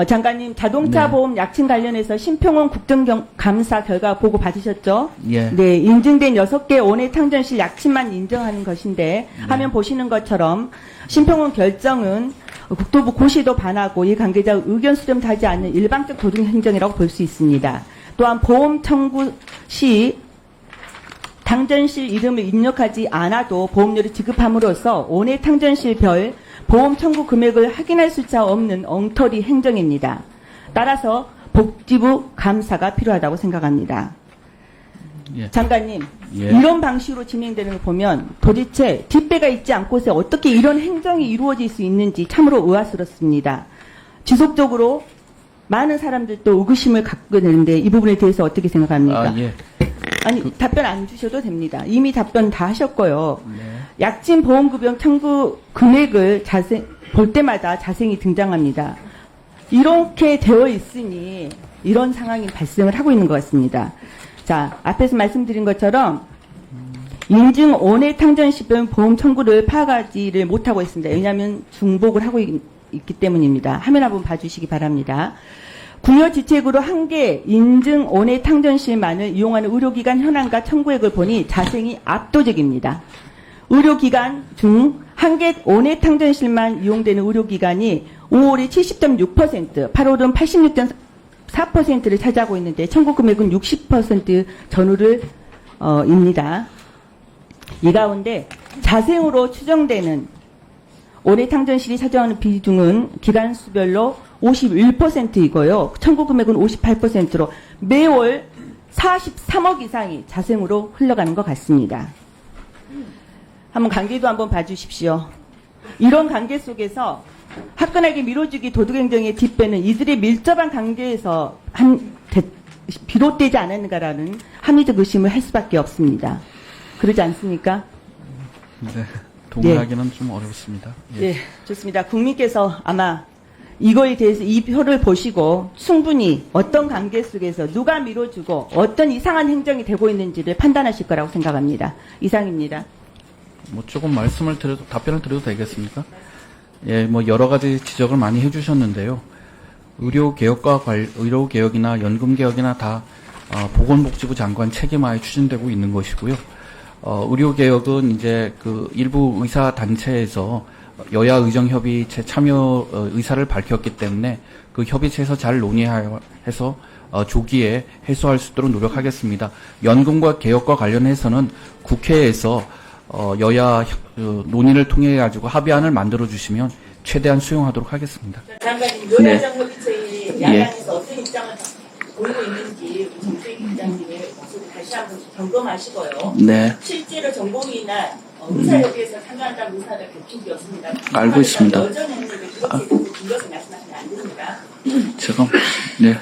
어, 장관님 자동차 네. 보험 약칭 관련해서 심평원 국정감사 결과 보고 받으셨죠? 예. 네, 인증된 6개 원외 탕전실 약칭만 인정하는 것인데 네. 화면 보시는 것처럼 심평원 결정은 국토부 고시도 반하고 이 관계자 의견 수렴도 하지 않는 일방적 도중 행정이라고 볼 수 있습니다. 또한 보험 청구 시 탕전실 이름을 입력하지 않아도 보험료를 지급함으로써 원외 탕전실별 보험 청구 금액을 확인할 수차 없는 엉터리 행정입니다. 따라서 복지부 감사가 필요하다고 생각합니다. 예. 장관님, 예. 이런 방식으로 진행되는 걸 보면 도대체 뒷배가 있지 않고서 어떻게 이런 행정이 이루어질 수 있는지 참으로 의아스럽습니다. 지속적으로 많은 사람들도 의구심을 갖게 되는데 이 부분에 대해서 어떻게 생각합니까? 아, 예. 아니 답변 안 주셔도 됩니다. 이미 답변 다 하셨고요. 네. 약진 보험급여 청구 금액을 자세, 볼 때마다 자세히 등장합니다. 이렇게 되어 있으니 이런 상황이 발생을 하고 있는 것 같습니다. 자, 앞에서 말씀드린 것처럼 인증 원외 탕전 시병 보험 청구를 파악하지를 못하고 있습니다. 왜냐하면 중복을 하고 있, 기 때문입니다. 화면 한번 봐주시기 바랍니다. 국여 지책으로 한 개 인증 원외 탕전실만을 이용하는 의료기관 현황과 청구액을 보니 자생이 압도적입니다. 의료기관 중 한개 원외 탕전실만 이용되는 의료기관이 5월이 70.6%, 8월은 86.4%를 차지하고 있는데 청구 금액은 60% 전후를 어, 입니다. 이 가운데 자생으로 추정되는 올해 탕전실이 차지하는 비중은 기간 수별로 51%이고요. 청구 금액은 58%로 매월 43억 이상이 자생으로 흘러가는 것 같습니다. 한번 관계도 한번 봐주십시오. 이런 관계 속에서 화끈하게 밀어주기 도둑행정의 뒷배는 이들의 밀접한 관계에서 한, 대- 비롯되지 않았는가라는 합리적 의심을 할 수밖에 없습니다. 그러지 않습니까? 네. 동의하기는 좀 어렵습니다. 예. 예, 좋습니다. 국민께서 아마 이거에 대해서 이 표를 보시고 충분히 어떤 관계 속에서 누가 밀어주고 어떤 이상한 행정이 되고 있는지를 판단하실 거라고 생각합니다. 이상입니다. 뭐 조금 말씀을 드려도 답변을 드려도 되겠습니까? 예, 뭐 여러 가지 지적을 많이 해주셨는데요. 의료 개혁과 관 의료 개혁이나 연금 개혁이나 다 어, 보건복지부 장관 책임하에 추진되고 있는 것이고요. 어, 의료 개혁은 이제 그 일부 의사 단체에서 여야 의정 협의체 참여 어, 의사를 밝혔기 때문에 그 협의체에서 잘 논의해서 어, 조기에 해소할 수 있도록 노력하겠습니다. 연금과 개혁과 관련해서는 국회에서 어, 여야 협- 어, 논의를 통해 가지고 합의안을 만들어 주시면 최대한 수용하도록 하겠습니다. 장관님, 네. 여야정협의체의 야당에서 어떤 입장을 보이고 있는지 정책 기자님의 목소리 다시 한번 점검하시고요. 네, 실제로 전공이나 의사협의회에서 참여한다는 의사가 개축이 없습니다. 알고 있습니다. 여전 행위를 그렇게 이것을 말씀하시면 안 됩니다. 제가 네